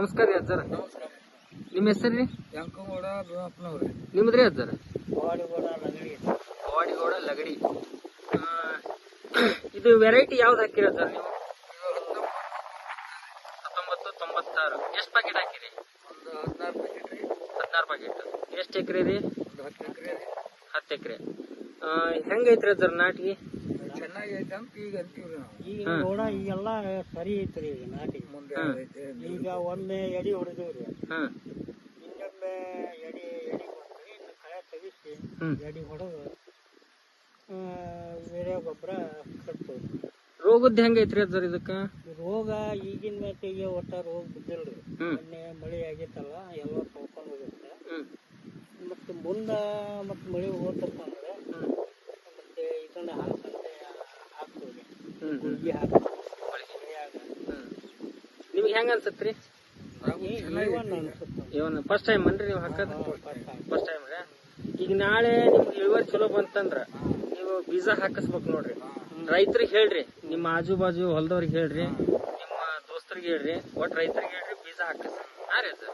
ನಮಸ್ಕಾರ ರೀ ಅಜ್ಜಾರ ನಮಸ್ಕಾರ. ನಿಮ್ಮ ಹೆಸರು ರೀ ಯಂಕಗೌಡ ಭೀಮಪ್ಪನವ್ರಿ ನಿಮ್ದ್ರಿ ಅಜ್ಜಾರ ಪವಾಡಿಗೌಡ ಲಗಡಿ. ಲಗಡಿ. ಇದು ವೆರೈಟಿ ಯಾವ್ದು ಹಾಕಿರ ಸರ್ ನೀವು? ಹತ್ತೊಂಬತ್ತು ತೊಂಬತ್ತಾರು. ಎಷ್ಟು ಪ್ಯಾಕೆಟ್ ಹಾಕಿರಿ? ಒಂದು ಹದಿನಾರು ಪ್ಯಾಕೆಟ್ ರೀ. ಹದಿನಾರು ಪ್ಯಾಕೆಟ್ ಎಷ್ಟು ಎಕರೆ ರೀ ಒಂದು ಹತ್ತು ಎಕರೆ ರೀ. ಹತ್ತು ಎಕರೆ. ಹೆಂಗೈತ್ರಿ ಅಜ್ಜಾರ ನಾಟಿಗೆ ಅಂತ ಈಗ ಅಂತೀವ್ರಿ ನಾವು. ಈಗ ನೋಡ ಈಗೆಲ್ಲ ಸರಿ ಐತ್ರಿ ಈಗ ನಾಟಿ. ಮುಂದೆ ಹ್ಮ್. ಐತೆ ಈಗ ಒಮ್ಮೆ ಎಡಿ ಹೊಡೆದಿವ್ರಿ. ಹಾಂ ಇನ್ನೊಮ್ಮೆ ಎಡಿ ಎಡಿ ಕೊಟ್ರಿ ಇನ್ನು ಕಳೆ ತೆಗಿಸಿ ಹ್ಮ್. ಎಡಿ ಹೊಡೆದು ಬೇರೆ ಗೊಬ್ಬರ ಕಟ್ತೇವೆ ರೋಗದ್ದು ಹೆಂಗೈತ್ರಿ ಅಜ್ಜಾರ ಇದಕ್ಕ? ರೋಗ ಈಗಿನ ಮಟ್ಟಿಗೆ ಒಟ್ಟ ರೋಗ ಬಿದ್ದಿಲ್ರಿ. ಹ್ಮ್. ಮೊನ್ನೆ ಮಳೆ ಆಗೈತಲ್ಲ ಎಲ್ಲ ತೊಳ್ಕೊಂಡು ಹೋಗುತ್ತೆ. ಹ್ಞೂ ಮತ್ತೆ ಮುಂದೆ ಮತ್ತೆ ಮಳೆ ಹೋಗ್ತಪ್ಪ ಅಂದ್ರೆ ಹ್ಞೂ ಹಾಕಿ. ನಿಮ್ಗೆ ಹೆಂಗ ಅನ್ಸತ್ರಿ? ಇವನ್ ಫಸ್ಟ್ ಟೈಮ್ ಅನ್ರಿ ನೀವು ಹಾಕೋದು? ಫಸ್ಟ್ ಟೈಮ್ ರೀ ಈಗ ನಾಳೆ ನಿಮ್ಗೆ ಇಳುವರಿ ಚಲೋ ಬಂತಂದ್ರ ನೀವು ಬೀಜ ಹಾಕಿಸ್ಬೇಕು ನೋಡ್ರಿ. ರೈತರಿಗೆ ಹೇಳ್ರಿ ನಿಮ್ಮ ಆಜು ಬಾಜು ಹೊಲದವ್ರಿಗೆ ಹೇಳ್ರಿ ನಿಮ್ಮ ದೋಸ್ತರಿಗೆ ಹೇಳ್ರಿ ಒಟ್ ರೈತರಿಗೆ ಹೇಳ್ರಿ ಬೀಜ ಹಾಕಿಸ್ ಹಾ ರೀ ಅಜ್ಜ.